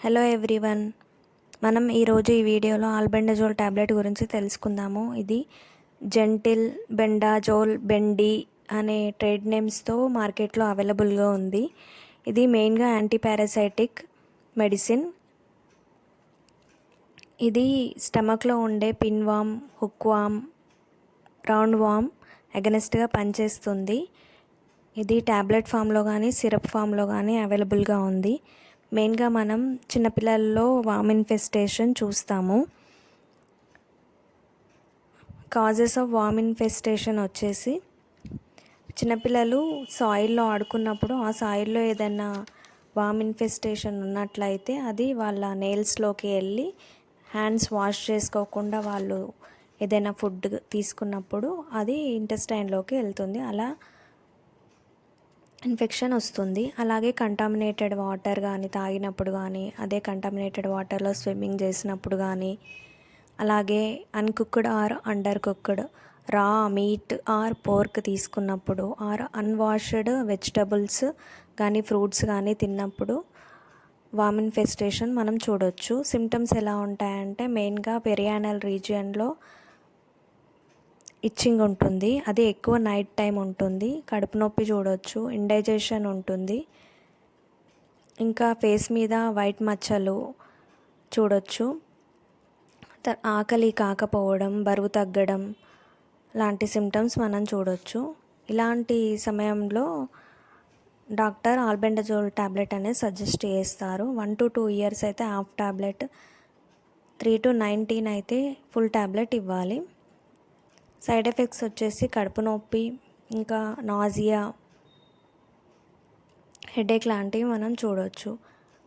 Hello everyone. మనం ఈరోజు ఈ వీడియోలో ఆల్బెండజోల్ ట్యాబ్లెట్ గురించి తెలుసుకుందాము. ఇది జెంటిల్ బెండాజోల్ బెండి అనే ట్రేడ్ నేమ్స్తో మార్కెట్లో అవైలబుల్గా ఉంది. ఇది మెయిన్గా యాంటీపారాసైటిక్ మెడిసిన్. ఇది స్టమక్లో ఉండే pin worm hook worm round worm అగనెస్ట్గా పనిచేస్తుంది. ఇది ట్యాబ్లెట్ ఫామ్లో కానీ సిరప్ ఫామ్లో కానీ అవైలబుల్గా ఉంది. మెయిన్గా మనం చిన్నపిల్లల్లో వామ్ ఇన్ఫెస్టేషన్ చూస్తాము. కాజెస్ ఆఫ్ వామ్ ఇన్ఫెస్టేషన్ వచ్చేసి చిన్నపిల్లలు సాయిల్లో ఆడుకున్నప్పుడు ఆ సాయిల్లో ఏదైనా వామ్ ఇన్ఫెస్టేషన్ ఉన్నట్లయితే అది వాళ్ళ నెయిల్స్లోకి వెళ్ళి హ్యాండ్స్ వాష్ చేసుకోకుండా వాళ్ళు ఏదైనా ఫుడ్ తీసుకున్నప్పుడు అది ఇంటెస్టైన్లోకి వెళ్తుంది. అలా ఇన్ఫెక్షన్ వస్తుంది. అలాగే కంటామినేటెడ్ వాటర్ కానీ తాగినప్పుడు కానీ అదే కంటామినేటెడ్ వాటర్లో స్విమ్మింగ్ చేసినప్పుడు కానీ అలాగే uncooked or under cooked raw meat or pork తీసుకున్నప్పుడు ఆర్ అన్వాష్డ్ వెజిటబుల్స్ కానీ ఫ్రూట్స్ కానీ తిన్నప్పుడు వామిన్ఫెస్టేషన్ మనం చూడొచ్చు. సిమ్టమ్స్ ఎలా ఉంటాయంటే మెయిన్గా పెరియానల్ రీజియన్లో ఇచ్చింగ్ ఉంటుంది. అది ఎక్కువ నైట్ టైం ఉంటుంది. కడుపు నొప్పి చూడవచ్చు ఇండైజెషన్ ఉంటుంది. ఇంకా ఫేస్ మీద వైట్ మచ్చలు చూడొచ్చు. ఆకలి కాకపోవడం బరువు తగ్గడం లాంటి సిమ్టమ్స్ మనం చూడొచ్చు. ఇలాంటి సమయంలో డాక్టర్ ఆల్బెండజోల్ ట్యాబ్లెట్ అనేది సజెస్ట్ చేస్తారు. వన్ టు టూ ఇయర్స్ అయితే half tablet three to nineteen అయితే ఫుల్ ట్యాబ్లెట్ ఇవ్వాలి. సైడ్ ఎఫెక్ట్స్ వచ్చేసి కడుపు నొప్పి ఇంకా నాజియా హెడేక్ లాంటివి మనం చూడవచ్చు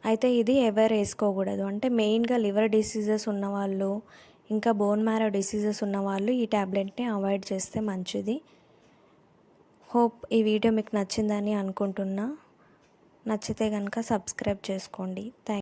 అయితే ఇది ఎవరు వేసుకోకూడదు. అంటే మెయిన్గా లివర్ డిసీజెస్ ఉన్నవాళ్ళు ఇంకా బోన్ మ్యారో డిసీజెస్ ఉన్నవాళ్ళు ఈ ట్యాబ్లెట్ని అవాయిడ్ చేస్తే మంచిది. హోప్ ఈ వీడియో మీకు నచ్చిందని అనుకుంటున్నా. నచ్చితే కనుక సబ్స్క్రైబ్ చేసుకోండి. థ్యాంక్